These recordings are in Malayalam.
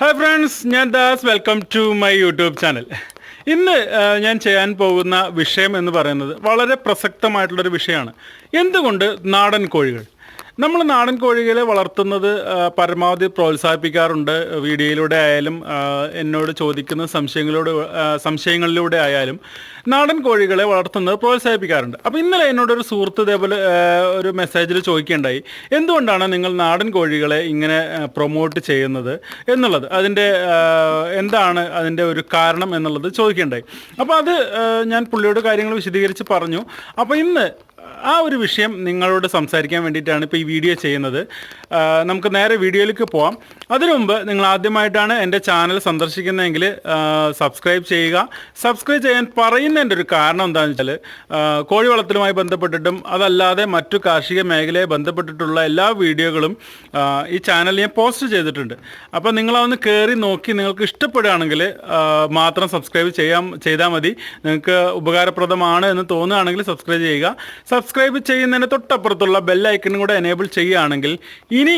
ഹായ് ഫ്രണ്ട്സ് ഞാൻ Das. Welcome to my YouTube channel ഇന്ന് ഞാൻ ചെയ്യാൻ പോകുന്ന വിഷയം എന്ന് പറയുന്നത് വളരെ പ്രസക്തമായിട്ടുള്ളൊരു വിഷയമാണ്. എന്തുകൊണ്ട് നാടൻ കോഴികൾ? നമ്മൾ നാടൻ കോഴികളെ വളർത്തുന്നത് പരമാവധി പ്രോത്സാഹിപ്പിക്കാറുണ്ട്. വീഡിയോയിലൂടെ ആയാലും എന്നോട് ചോദിക്കുന്ന സംശയങ്ങളോട് സംശയങ്ങളിലൂടെ ആയാലും നാടൻ കോഴികളെ വളർത്തുന്നത് പ്രോത്സാഹിപ്പിക്കാറുണ്ട്. അപ്പോൾ ഇന്നലെ എന്നോടൊരു സുഹൃത്ത് ഇതേപോലെ ഒരു മെസ്സേജിൽ ചോദിക്കേണ്ടായി എന്തുകൊണ്ടാണ് നിങ്ങൾ നാടൻ കോഴികളെ ഇങ്ങനെ പ്രൊമോട്ട് ചെയ്യുന്നത് എന്നുള്ളത്? അതിന്റെ എന്താണ് അതിന്റെ ഒരു കാരണം എന്നുള്ളത് ചോദിക്കേണ്ടായി അപ്പോൾ അത് ഞാൻ പുള്ളിയോട് കാര്യങ്ങൾ വിശദീകരിച്ച് പറഞ്ഞു. അപ്പോൾ ഇന്ന് ആ ഒരു വിഷയം നിങ്ങളോട് സംസാരിക്കാൻ വേണ്ടിയിട്ടാണ് ഇപ്പോൾ ഈ വീഡിയോ ചെയ്യുന്നത്. നമുക്ക് നേരെ വീഡിയോയിലേക്ക് പോവാം. അതിനു മുമ്പ് നിങ്ങൾ ആദ്യമായിട്ടാണ് എന്റെ ചാനൽ സന്ദർശിക്കുന്നതെങ്കിൽ സബ്സ്ക്രൈബ് ചെയ്യുക. സബ്സ്ക്രൈബ് ചെയ്യാൻ പറയുന്നതിന്റെ ഒരു കാരണം എന്താണെന്ന് വെച്ചാൽ കോഴി വളർത്തലുമായി ബന്ധപ്പെട്ടിട്ടും അതല്ലാതെ മറ്റു കാർഷിക മേഖലയെ ബന്ധപ്പെട്ടിട്ടുള്ള എല്ലാ വീഡിയോകളും ഈ ചാനലിൽ ഞാൻ പോസ്റ്റ് ചെയ്തിട്ടുണ്ട്. അപ്പോൾ നിങ്ങളതൊന്ന് കയറി നോക്കി നിങ്ങൾക്ക് ഇഷ്ടപ്പെടുകയാണെങ്കിൽ മാത്രം സബ്സ്ക്രൈബ് ചെയ്യാം ചെയ്താൽ മതി. നിങ്ങൾക്ക് ഉപകാരപ്രദമാണ് എന്ന് തോന്നുകയാണെങ്കിൽ സബ്സ്ക്രൈബ് ചെയ്യുക. സബ്സ്ക്രൈബ് ചെയ്യുന്നതിന് തൊട്ടപ്പുറത്തുള്ള ബെല്ലൈക്കണും കൂടെ എനേബിൾ ചെയ്യുകയാണെങ്കിൽ ഇനി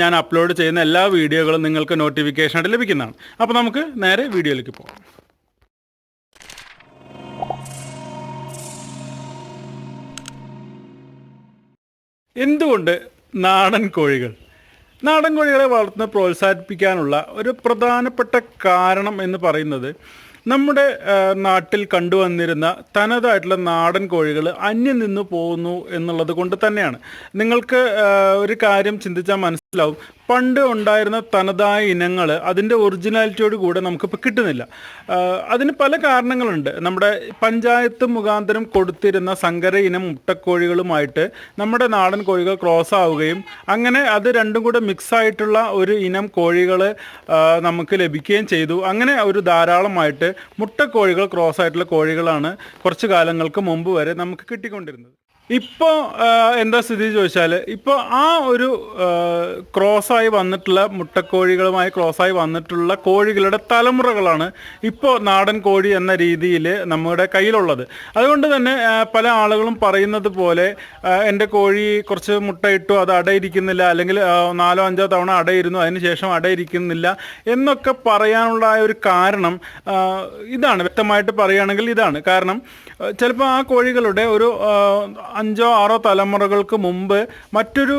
ഞാൻ അപ്ലോഡ് ചെയ്യുന്ന എല്ലാ വീഡിയോകളും നിങ്ങൾക്ക് നോട്ടിഫിക്കേഷനായിട്ട് ലഭിക്കുന്നതാണ്. അപ്പോൾ നമുക്ക് നേരെ വീഡിയോയിലേക്ക് പോകാം. എന്തുകൊണ്ട് നാടൻ കോഴികൾ? നാടൻ കോഴികളെ വളർത്തുന്ന പ്രോത്സാഹിപ്പിക്കാനുള്ള ഒരു പ്രധാനപ്പെട്ട കാരണം എന്ന് പറയുന്നത് നമ്മുടെ നാട്ടിൽ കണ്ടുവന്നിരുന്ന തനതായിട്ടുള്ള നാടൻ കോഴികൾ അന്യം നിന്ന് പോകുന്നു എന്നുള്ളത് കൊണ്ട് തന്നെയാണ്. നിങ്ങൾക്ക് ഒരു കാര്യം ചിന്തിച്ചാൽ മനസ്സിലാവും പണ്ട് ഉണ്ടായിരുന്ന തനതായ ഇനങ്ങൾ അതിന്റെ ഒറിജിനാലിറ്റിയോട് കൂടെ നമുക്കിപ്പോൾ കിട്ടുന്നില്ല. അതിന് പല കാരണങ്ങളുണ്ട്. നമ്മുടെ പഞ്ചായത്ത് മുഖാന്തരം കൊടുത്തിരുന്ന സങ്കര ഇനം മുട്ടക്കോഴികളുമായിട്ട് നമ്മുടെ നാടൻ കോഴികൾ ക്രോസ് ആവുകയും അങ്ങനെ അത് രണ്ടും കൂടെ മിക്സ് ആയിട്ടുള്ള ഒരു ഇനം കോഴികൾ നമുക്ക് ലഭിക്കുകയും ചെയ്തു. അങ്ങനെ ഒരു ധാരാളമായിട്ട് മുട്ടക്കോഴികൾ ക്രോസ് ആയിട്ടുള്ള കോഴികളാണ് കുറച്ച് കാലങ്ങൾക്ക് മുമ്പ് വരെ നമുക്ക് കിട്ടിക്കൊണ്ടിരുന്നത്. ഇപ്പോൾ എന്താ സ്ഥിതി ചോദിച്ചാൽ ഇപ്പോൾ ആ ഒരു ക്രോസായി വന്നിട്ടുള്ള മുട്ടക്കോഴികളുമായി ക്രോസായി വന്നിട്ടുള്ള കോഴികളുടെ തലമുറകളാണ് ഇപ്പോൾ നാടൻ കോഴി എന്ന രീതിയിൽ നമ്മുടെ കയ്യിലുള്ളത്. അതുകൊണ്ട് തന്നെ പല ആളുകളും പറയുന്നത് പോലെ എന്റെ കോഴി കുറച്ച് മുട്ടയിട്ടു അത് അടയിരിക്കുന്നില്ല അല്ലെങ്കിൽ നാലോ അഞ്ചോ തവണ അടയിരുന്നു അതിന് ശേഷം അടയിരിക്കുന്നില്ല എന്നൊക്കെ പറയാനുള്ള ഒരു കാരണം ഇതാണ്. വ്യക്തമായിട്ട് പറയുകയാണെങ്കിൽ ഇതാണ്. കാരണം ചിലപ്പോൾ ആ കോഴികളുടെ ഒരു അഞ്ചോ ആറോ തലമുറകൾക്ക് മുമ്പ് മറ്റൊരു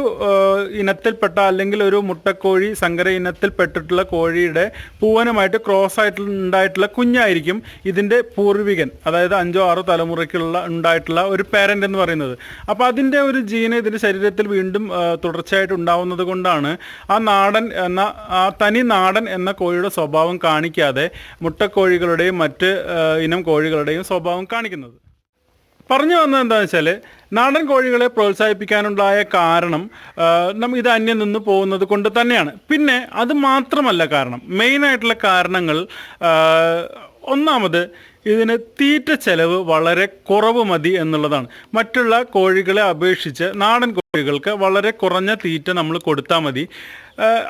ഇനത്തിൽപ്പെട്ട അല്ലെങ്കിൽ ഒരു മുട്ടക്കോഴി സങ്കര ഇനത്തിൽപ്പെട്ടിട്ടുള്ള കോഴിയുടെ പൂവനുമായിട്ട് ക്രോസ് ആയിട്ടുള്ള ഉണ്ടായിട്ടുള്ള കുഞ്ഞായിരിക്കും ഇതിന്റെ പൂർവികൻ അതായത് അഞ്ചോ ആറോ തലമുറയ്ക്കുള്ള ഉണ്ടായിട്ടുള്ള ഒരു പേരന്റ് എന്ന് പറയുന്നത്. അപ്പോൾ അതിന്റെ ഒരു ജീന് ഇതിന്റെ ശരീരത്തിൽ വീണ്ടും തുടർച്ചയായിട്ട് ഉണ്ടാവുന്നത് കൊണ്ടാണ് ആ നാടൻ എന്ന ആ തനി നാടൻ എന്ന കോഴിയുടെ സ്വഭാവം കാണിക്കാതെ മുട്ടക്കോഴികളുടെയും മറ്റ് ഇനം കോഴികളുടെയും സ്വഭാവം കാണിക്കുന്നത്. പറഞ്ഞു വന്നത് എന്താണെന്ന് വെച്ചാൽ നാടൻ കോഴികളെ പ്രോത്സാഹിപ്പിക്കാനുണ്ടായ കാരണം നമ്മൾ നമ്മ ഇത് അന്യം നിന്ന് പോകുന്നത് കൊണ്ട് തന്നെയാണ്. പിന്നെ അത് മാത്രമല്ല കാരണം. മെയിനായിട്ടുള്ള കാരണങ്ങൾ ഒന്നാമത് ഇതിന് തീറ്റ ചെലവ് വളരെ കുറവ് മതി എന്നുള്ളതാണ്. മറ്റുള്ള കോഴികളെ അപേക്ഷിച്ച് നാടൻ കോഴികൾക്ക് വളരെ കുറഞ്ഞ തീറ്റ നമ്മൾ കൊടുത്താൽ മതി.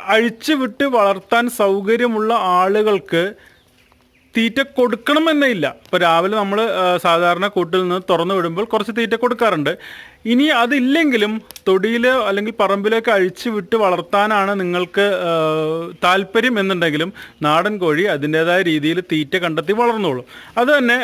അഴിച്ചു വിട്ട് വളർത്താൻ സൗകര്യമുള്ള ആളുകൾക്ക് തീറ്റ കൊടുക്കണമെന്നേ ഇല്ല. ഇപ്പോൾ രാവിലെ നമ്മൾ സാധാരണ കൂട്ടിൽ നിന്ന് തുറന്നു വിടുമ്പോൾ കുറച്ച് തീറ്റ കൊടുക്കാറുണ്ട്. ഇനി അതില്ലെങ്കിലും തൊടിയിലോ അല്ലെങ്കിൽ പറമ്പിലൊക്കെ അഴിച്ചു വിട്ട് വളർത്താനാണ് നിങ്ങൾക്ക് താല്പര്യം എന്നുണ്ടെങ്കിലും നാടൻ കോഴി അതിന്റെതായ രീതിയിൽ തീറ്റ കണ്ടെത്തി വളർന്നോളും. അത് തന്നെ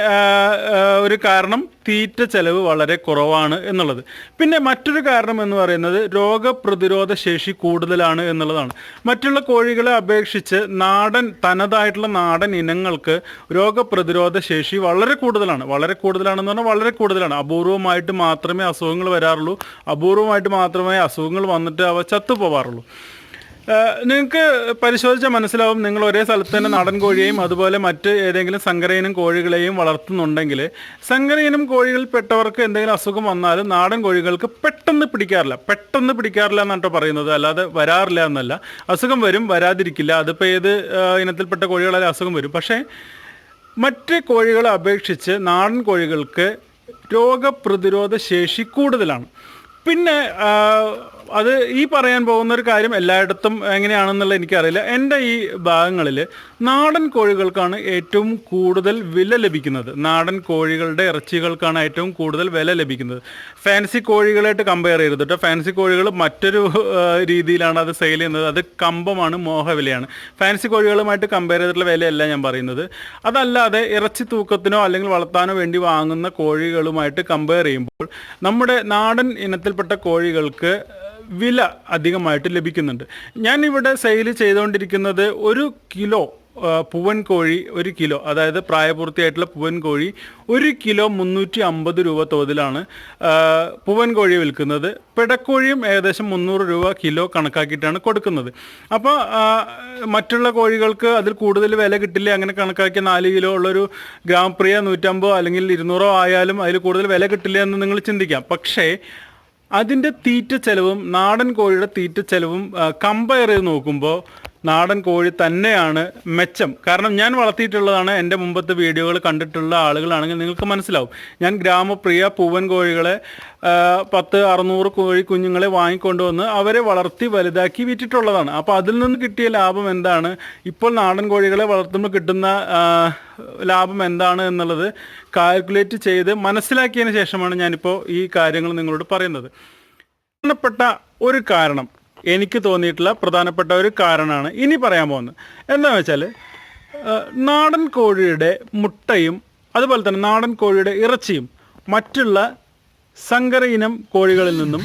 ഒരു കാരണം തീറ്റ ചെലവ് വളരെ കുറവാണ് എന്നുള്ളത്. പിന്നെ മറ്റൊരു കാരണം എന്ന് പറയുന്നത് രോഗപ്രതിരോധ ശേഷി കൂടുതലാണ് എന്നുള്ളതാണ്. മറ്റുള്ള കോഴികളെ അപേക്ഷിച്ച് നാടൻ തനതായിട്ടുള്ള നാടൻ ഇനങ്ങൾക്ക് രോഗപ്രതിരോധ ശേഷി വളരെ കൂടുതലാണ്. വളരെ കൂടുതലാണെന്ന് പറഞ്ഞാൽ വളരെ കൂടുതലാണ്. അപൂർവമായിട്ട് മാത്രമേ അസുഖങ്ങൾ വരാറുള്ളൂ. അപൂർവമായിട്ട് മാത്രമേ അസുഖങ്ങൾ വന്നിട്ട് അവ ചത്തുപോവാറുള്ളൂ. നിങ്ങൾക്ക് പരിശോധിച്ചാൽ മനസ്സിലാവും നിങ്ങൾ ഒരേ സ്ഥലത്ത് തന്നെ നാടൻ കോഴിയെയും അതുപോലെ മറ്റ് ഏതെങ്കിലും സങ്കരയിനം കോഴികളെയും വളർത്തുന്നുണ്ടെങ്കിൽ സങ്കരയിനം കോഴികളിൽ പെട്ടവർക്ക് എന്തെങ്കിലും അസുഖം വന്നാലും നാടൻ കോഴികൾക്ക് പെട്ടെന്ന് പിടിക്കാറില്ല. പെട്ടെന്ന് പിടിക്കാറില്ല എന്നാണ് പറയുന്നത്. അല്ലാതെ വരാറില്ല എന്നല്ല. അസുഖം വരും വരാതിരിക്കില്ല. അതിപ്പോൾ ഏത് ഇനത്തിൽപ്പെട്ട കോഴികളായാലും അസുഖം വരും. പക്ഷേ മറ്റ് കോഴികളെ അപേക്ഷിച്ച് നാടൻ കോഴികൾക്ക് രോഗപ്രതിരോധ ശേഷി കൂടുതലാണ്. പിന്നെ അത് ഈ പറയാൻ പോകുന്ന ഒരു കാര്യം എല്ലായിടത്തും എങ്ങനെയാണെന്നുള്ള എനിക്കറിയില്ല. എന്റെ ഈ ഭാഗങ്ങളിൽ നാടൻ കോഴികൾക്കാണ് ഏറ്റവും കൂടുതൽ വില ലഭിക്കുന്നത്. നാടൻ കോഴികളുടെ ഇറച്ചികൾക്കാണ് ഏറ്റവും കൂടുതൽ വില ലഭിക്കുന്നത്. ഫാൻസി കോഴികളായിട്ട് കമ്പയർ ചെയ്തത് കേട്ടോ ഫാൻസി കോഴികൾ മറ്റൊരു രീതിയിലാണ് അത് സെയിൽ ചെയ്യുന്നത്. അത് കമ്പമാണ് മോഹവിലയാണ്. ഫാൻസി കോഴികളുമായിട്ട് കമ്പയർ ചെയ്തിട്ടുള്ള വിലയല്ല ഞാൻ പറയുന്നത്. അതല്ലാതെ ഇറച്ചി തൂക്കത്തിനോ അല്ലെങ്കിൽ വളർത്താനോ വേണ്ടി വാങ്ങുന്ന കോഴികളുമായിട്ട് കമ്പയർ ചെയ്യുമ്പോൾ നമ്മുടെ നാടൻ ഇനത്തിൽപ്പെട്ട കോഴികൾക്ക് വില അധികമായിട്ട് ലഭിക്കുന്നുണ്ട്. ഞാനിവിടെ സെയിൽ ചെയ്തുകൊണ്ടിരിക്കുന്നത് ഒരു കിലോ പൂവൻ കോഴി ഒരു കിലോ അതായത് പ്രായപൂർത്തിയായിട്ടുള്ള പൂവൻ കോഴി ഒരു കിലോ മുന്നൂറ്റി അമ്പത് രൂപ തോതിലാണ് പൂവൻ കോഴി വിൽക്കുന്നത്. പിടക്കോഴിയും ഏകദേശം മുന്നൂറ് രൂപ കിലോ കണക്കാക്കിയിട്ടാണ് കൊടുക്കുന്നത്. അപ്പോൾ മറ്റുള്ള കോഴികൾക്ക് അതിൽ കൂടുതൽ വില കിട്ടില്ല അങ്ങനെ കണക്കാക്കിയ നാല് കിലോ ഉള്ളൊരു ഗ്രാമപ്രിയ നൂറ്റമ്പതോ അല്ലെങ്കിൽ ഇരുന്നൂറോ ആയാലും അതിൽ കൂടുതൽ വില കിട്ടില്ല എന്ന് നിങ്ങൾ ചിന്തിക്കാം. പക്ഷേ അതിന്റെ തീറ്റ ചെലവും നാടൻ കോഴിയുടെ തീറ്റ ചെലവും കമ്പയർ ചെയ്ത് നോക്കുമ്പോൾ നാടൻ കോഴി തന്നെയാണ് മെച്ചം. കാരണം ഞാൻ വളർത്തിയിട്ടുള്ളതാണ് എന്റെ മുമ്പത്തെ വീഡിയോകൾ കണ്ടിട്ടുള്ള ആളുകളാണെങ്കിൽ നിങ്ങൾക്ക് മനസ്സിലാവും. ഞാൻ ഗ്രാമപ്രിയ പൂവൻ കോഴികളെ പത്ത് അറുന്നൂറ് കോഴി കുഞ്ഞുങ്ങളെ വാങ്ങിക്കൊണ്ടുവന്ന് അവരെ വളർത്തി വലുതാക്കി വിറ്റിട്ടുള്ളതാണ്. അപ്പോൾ അതിൽ നിന്ന് കിട്ടിയ ലാഭം എന്താണ്? ഇപ്പോൾ നാടൻ കോഴികളെ വളർത്തുമ്പോൾ കിട്ടുന്ന ലാഭം എന്താണ് എന്നുള്ളത് കാൽക്കുലേറ്റ് ചെയ്ത് മനസ്സിലാക്കിയതിന് ശേഷമാണ് ഞാനിപ്പോൾ ഈ കാര്യങ്ങൾ നിങ്ങളോട് പറയുന്നത്. പ്രധാനപ്പെട്ട ഒരു കാരണം എനിക്ക് തോന്നിയിട്ടുള്ള പ്രധാനപ്പെട്ട ഒരു കാരണമാണ് ഇനി പറയാൻ പോകുന്നത്. എന്താണെന്ന് വെച്ചാൽ നാടൻ കോഴിയുടെ മുട്ടയും അതുപോലെ തന്നെ നാടൻ കോഴിയുടെ ഇറച്ചിയും മറ്റുള്ള സങ്കര ഇനം കോഴികളിൽ നിന്നും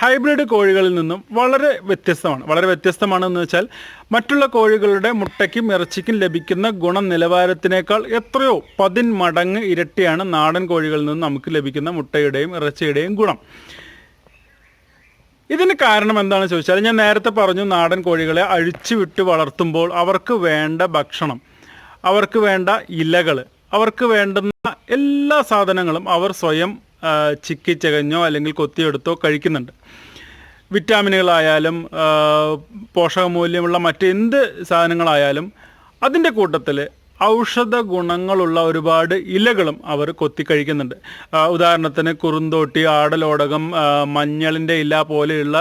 ഹൈബ്രിഡ് കോഴികളിൽ നിന്നും വളരെ വ്യത്യസ്തമാണ്. വളരെ വ്യത്യസ്തമാണെന്ന് വെച്ചാൽ മറ്റുള്ള കോഴികളുടെ മുട്ടയ്ക്കും ഇറച്ചിക്കും ലഭിക്കുന്ന ഗുണനിലവാരത്തിനേക്കാൾ എത്രയോ എത്രയോ പതിന്മടങ്ങ് ഇരട്ടിയാണ് നാടൻ കോഴികളിൽ നിന്ന് നമുക്ക് ലഭിക്കുന്ന മുട്ടയുടെയും ഇറച്ചിയുടെയും ഗുണം. ഇതിന് കാരണം എന്താണെന്ന് ചോദിച്ചാൽ ഞാൻ നേരത്തെ പറഞ്ഞു നാടൻ കോഴികളെ അഴിച്ചു വിട്ട് വളർത്തുമ്പോൾ അവർക്ക് വേണ്ട ഭക്ഷണം അവർക്ക് വേണ്ട ഇലകൾ അവർക്ക് വേണ്ടുന്ന എല്ലാ സാധനങ്ങളും അവർ സ്വയം ചിക്കിച്ചകഞ്ഞോ അല്ലെങ്കിൽ കൊത്തിയെടുത്തോ കഴിക്കുന്നുണ്ട്. വിറ്റാമിനുകളായാലും പോഷകമൂല്യമുള്ള മറ്റെന്ത് സാധനങ്ങളായാലും അതിന്റെ കൂട്ടത്തിൽ ഔഷധ ഗുണങ്ങളുള്ള ഒരുപാട് ഇലകളും അവർ കൊത്തി കഴിക്കുന്നുണ്ട് ഉദാഹരണത്തിന് കുറുന്തോട്ടി ആടലോടകം മഞ്ഞളിന്റെ ഇല പോലെയുള്ള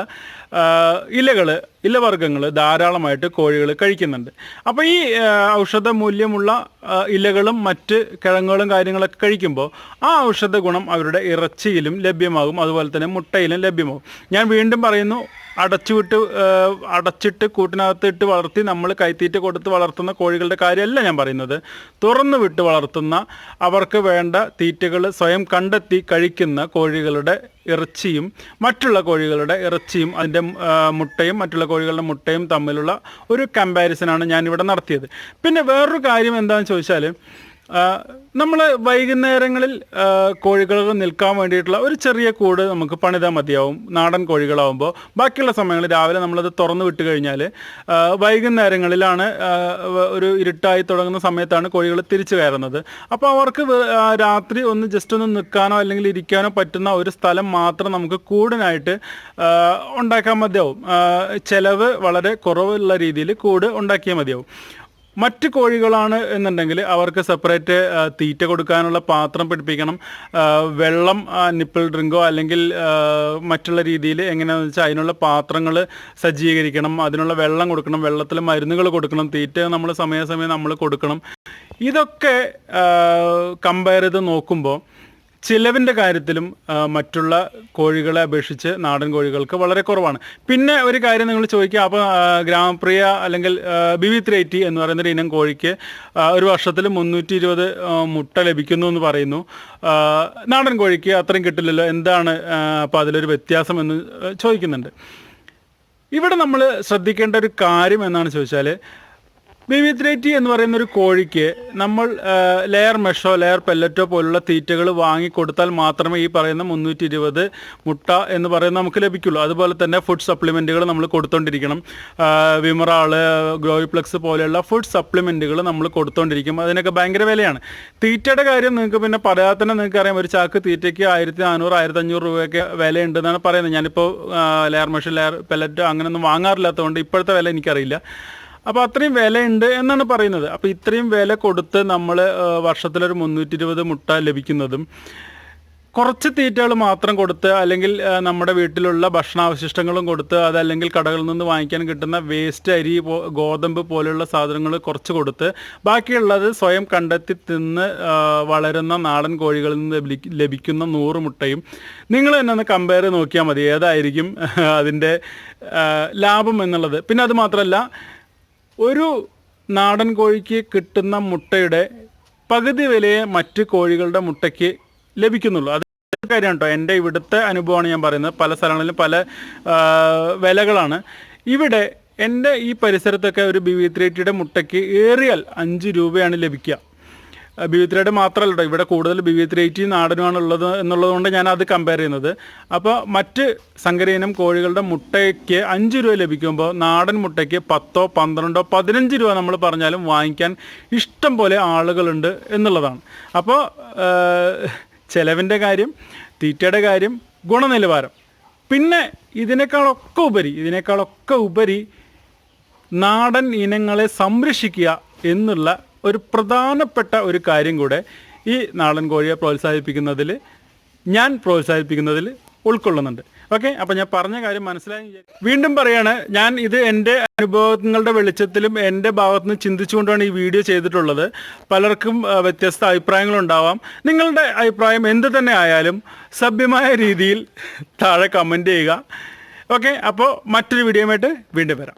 ഇലകൾ ഇലവർഗങ്ങൾ ധാരാളമായിട്ട് കോഴികൾ കഴിക്കുന്നുണ്ട്. അപ്പോൾ ഈ ഔഷധ മൂല്യമുള്ള ഇലകളും മറ്റ് കിഴങ്ങുകളും കാര്യങ്ങളൊക്കെ കഴിക്കുമ്പോൾ ആ ഔഷധ ഗുണം അവരുടെ ഇറച്ചിയിലും ലഭ്യമാകും. അതുപോലെ തന്നെ മുട്ടയിലും ലഭ്യമാകും. ഞാൻ വീണ്ടും പറയുന്നു അടച്ചുവിട്ട് അടച്ചിട്ട് കൂട്ടിനകത്ത് ഇട്ട് വളർത്തി നമ്മൾ കൈത്തീറ്റ കൊടുത്ത് വളർത്തുന്ന കോഴികളുടെ കാര്യമല്ല ഞാൻ പറയുന്നത്. തുറന്നു വിട്ട് വളർത്തുന്ന അവർക്ക് വേണ്ട തീറ്റകൾ സ്വയം കണ്ടെത്തി കഴിക്കുന്ന കോഴികളുടെ ഇറച്ചിയും മറ്റുള്ള കോഴികളുടെ ഇറച്ചിയും അതിന്റെ മുട്ടയും മറ്റുള്ള കോഴികളുടെ മുട്ടയും തമ്മിലുള്ള ഒരു കമ്പാരിസനാണ് ഞാനിവിടെ നടത്തിയത്. പിന്നെ വേറൊരു കാര്യം എന്താണെന്ന് ചോദിച്ചാൽ നമ്മൾ വൈകുന്നേരങ്ങളിൽ കോഴികൾക്ക് നിൽക്കാൻ വേണ്ടിയിട്ടുള്ള ഒരു ചെറിയ കൂട് നമുക്ക് പണിതാൽ മതിയാവും. നാടൻ കോഴികളാവുമ്പോൾ ബാക്കിയുള്ള സമയങ്ങളിൽ രാവിലെ നമ്മളത് തുറന്നു വിട്ട് കഴിഞ്ഞാൽ വൈകുന്നേരങ്ങളിലാണ് ഒരു ഇരുട്ടായി തുടങ്ങുന്ന സമയത്താണ് കോഴികൾ തിരിച്ചു കയറുന്നത്. അപ്പോൾ അവർക്ക് രാത്രി ഒന്ന് ജസ്റ്റ് ഒന്ന് നിൽക്കാനോ അല്ലെങ്കിൽ ഇരിക്കാനോ പറ്റുന്ന ഒരു സ്ഥലം മാത്രം നമുക്ക് കൂടിനായിട്ട് ഉണ്ടാക്കാൻ മതിയാവും. ചെലവ് വളരെ കുറവുള്ള രീതിയിൽ കൂട് ഉണ്ടാക്കിയാൽ മതിയാവും. മറ്റ് കോഴികളാണ് എന്നുണ്ടെങ്കിൽ അവർക്ക് സെപ്പറേറ്റ് തീറ്റ കൊടുക്കാനുള്ള പാത്രം പിടിപ്പിക്കണം. വെള്ളം നിപ്പിൾ ഡ്രിങ്കോ അല്ലെങ്കിൽ മറ്റുള്ള രീതിയിൽ എങ്ങനെയാണെന്ന് വെച്ചാൽ അതിനുള്ള പാത്രങ്ങൾ സജ്ജീകരിക്കണം. അതിനുള്ള വെള്ളം കൊടുക്കണം. വെള്ളത്തിൽ മരുന്നുകൾ കൊടുക്കണം. തീറ്റ നമ്മൾ സമയാസമയം നമ്മൾ കൊടുക്കണം. ഇതൊക്കെ കമ്പയർ ചെയ്ത് നോക്കുമ്പോൾ ചിലവിന്റെ കാര്യത്തിലും മറ്റുള്ള കോഴികളെ അപേക്ഷിച്ച് നാടൻ കോഴികൾക്ക് വളരെ കുറവാണ്. പിന്നെ ഒരു കാര്യം നിങ്ങൾ ചോദിക്കുക അപ്പോൾ ഗ്രാമപ്രിയ അല്ലെങ്കിൽ ബിവി ത്രീ എയ്റ്റി എന്ന് പറയുന്ന ഒരു ഇനം കോഴിക്ക് ഒരു വർഷത്തിൽ മുന്നൂറ്റി ഇരുപത് മുട്ട ലഭിക്കുന്നു എന്ന് പറയുന്നു. നാടൻ കോഴിക്ക് അത്രയും കിട്ടില്ലല്ലോ എന്താണ് അപ്പോൾ അതിലൊരു വ്യത്യാസം എന്ന് ചോദിക്കുന്നുണ്ട്. ഇവിടെ നമ്മൾ ശ്രദ്ധിക്കേണ്ട ഒരു കാര്യം എന്നാണ് ചോദിച്ചാൽ ബിവിത്രേറ്റി എന്ന് പറയുന്ന ഒരു കോഴിക്ക് നമ്മൾ ലെയർ മെഷോ ലെയർ പെല്ലറ്റോ പോലുള്ള തീറ്റകൾ വാങ്ങിക്കൊടുത്താൽ മാത്രമേ ഈ പറയുന്ന മുന്നൂറ്റി ഇരുപത് മുട്ട എന്ന് പറയുന്നത് നമുക്ക് ലഭിക്കുള്ളൂ. അതുപോലെ തന്നെ ഫുഡ് സപ്ലിമെന്റുകൾ നമ്മൾ കൊടുത്തോണ്ടിരിക്കണം. വിമറാൾ ഗ്രോയിപ്ലക്സ് പോലെയുള്ള ഫുഡ് സപ്ലിമെന്റുകൾ നമ്മൾ കൊടുത്തോണ്ടിരിക്കും. അതിനൊക്കെ ഭയങ്കര വിലയാണ്. തീറ്റയുടെ കാര്യം നിങ്ങൾക്ക് പിന്നെ പറയാതെ തന്നെ നിങ്ങൾക്ക് അറിയാം. ഒരു ചാക്ക് തീറ്റയ്ക്ക് ആയിരത്തി നാനൂറ് ആയിരത്തി അഞ്ഞൂറ് രൂപയൊക്കെ വിലയുണ്ടെന്നാണ് പറയുന്നത്. ഞാനിപ്പോൾ ലെയർ മെഷോ ലെയർ പെല്ലറ്റോ അങ്ങനെയൊന്നും വാങ്ങാറില്ലാത്തതുകൊണ്ട് ഇപ്പോഴത്തെ വില എനിക്കറിയില്ല. അപ്പോൾ അത്രയും വിലയുണ്ട് എന്നാണ് പറയുന്നത്. അപ്പോൾ ഇത്രയും വില കൊടുത്ത് നമ്മൾ വർഷത്തിലൊരു മുന്നൂറ്റി ഇരുപത് മുട്ട ലഭിക്കുന്നതും കുറച്ച് തീറ്റകൾ മാത്രം കൊടുത്ത് അല്ലെങ്കിൽ നമ്മുടെ വീട്ടിലുള്ള ഭക്ഷണാവശിഷ്ടങ്ങളും കൊടുത്ത് അതല്ലെങ്കിൽ കടകളിൽ നിന്ന് വാങ്ങിക്കാൻ കിട്ടുന്ന വേസ്റ്റ് അരി ഗോതമ്പ് പോലെയുള്ള സാധനങ്ങൾ കുറച്ച് കൊടുത്ത് ബാക്കിയുള്ളത് സ്വയം കണ്ടെത്തി തിന്ന് വളരുന്ന നാടൻ കോഴികളിൽ നിന്ന് ലഭിക്കുന്ന നൂറ് മുട്ടയും. നിങ്ങൾ തന്നെ ഒന്ന് കമ്പയർ നോക്കിയാൽ മതി ഏതായിരിക്കും അതിന്റെ ലാഭം എന്നുള്ളത്. പിന്നെ അത് മാത്രമല്ല ഒരു നാടൻ കോഴിക്ക് കിട്ടുന്ന മുട്ടയുടെ പകുതി വിലയെ മറ്റ് കോഴികളുടെ മുട്ടയ്ക്ക് ലഭിക്കുന്നുള്ളൂ. അത് കാര്യമാണ് കേട്ടോ. എന്റെ ഇവിടുത്തെ അനുഭവമാണ് ഞാൻ പറയുന്നത്. പല സ്ഥലങ്ങളിലും പല വിലകളാണ്. ഇവിടെ എന്റെ ഈ പരിസരത്തൊക്കെ ഒരു ബി വി ത്രീ ടിയുടെ മുട്ടയ്ക്ക് ഏറിയാൽ അഞ്ച് രൂപയാണ് ലഭിക്കുക. ബി വി ത്രീയുടെ മാത്രമല്ല ഇവിടെ കൂടുതൽ ബി വി ത്രീ എയ്റ്റി നാടനുമാണ് ഉള്ളത് എന്നുള്ളതുകൊണ്ട് ഞാൻ അത് കമ്പയർ ചെയ്യുന്നത്. അപ്പോൾ മറ്റ് സങ്കരയിനം കോഴികളുടെ മുട്ടയ്ക്ക് അഞ്ച് രൂപ ലഭിക്കുമ്പോൾ നാടൻ മുട്ടയ്ക്ക് പത്തോ പന്ത്രണ്ടോ പതിനഞ്ച് രൂപ നമ്മൾ പറഞ്ഞാലും വാങ്ങിക്കാൻ ഇഷ്ടം പോലെ ആളുകളുണ്ട് എന്നുള്ളതാണ്. അപ്പോൾ ചിലവിന്റെ കാര്യം തീറ്റയുടെ കാര്യം ഗുണനിലവാരം. പിന്നെ ഇതിനേക്കാളൊക്കെ ഉപരി ഇതിനേക്കാളൊക്കെ ഉപരി നാടൻ ഇനങ്ങളെ സംരക്ഷിക്കുക എന്നുള്ള ഒരു പ്രധാനപ്പെട്ട ഒരു കാര്യം കൂടെ ഈ നാടൻ കോഴിയെ പ്രോത്സാഹിപ്പിക്കുന്നതിൽ ഞാൻ പ്രോത്സാഹിപ്പിക്കുന്നതിൽ ഉൾക്കൊള്ളുന്നുണ്ട്. ഓക്കെ അപ്പം ഞാൻ പറഞ്ഞ കാര്യം മനസ്സിലായി. വീണ്ടും പറയാണ് ഞാൻ ഇത് എന്റെ അനുഭവങ്ങളുടെ വെളിച്ചത്തിലും എന്റെ ഭാഗത്തുനിന്ന് ചിന്തിച്ചുകൊണ്ടാണ് ഈ വീഡിയോ ചെയ്തിട്ടുള്ളത്. പലർക്കും വ്യത്യസ്ത അഭിപ്രായങ്ങളുണ്ടാവാം. നിങ്ങളുടെ അഭിപ്രായം എന്ത് തന്നെ ആയാലും സഭ്യമായ രീതിയിൽ താഴെ കമന്റ് ചെയ്യുക. ഓക്കെ അപ്പോൾ മറ്റൊരു വീഡിയോയുമായിട്ട് വീണ്ടും വരാം.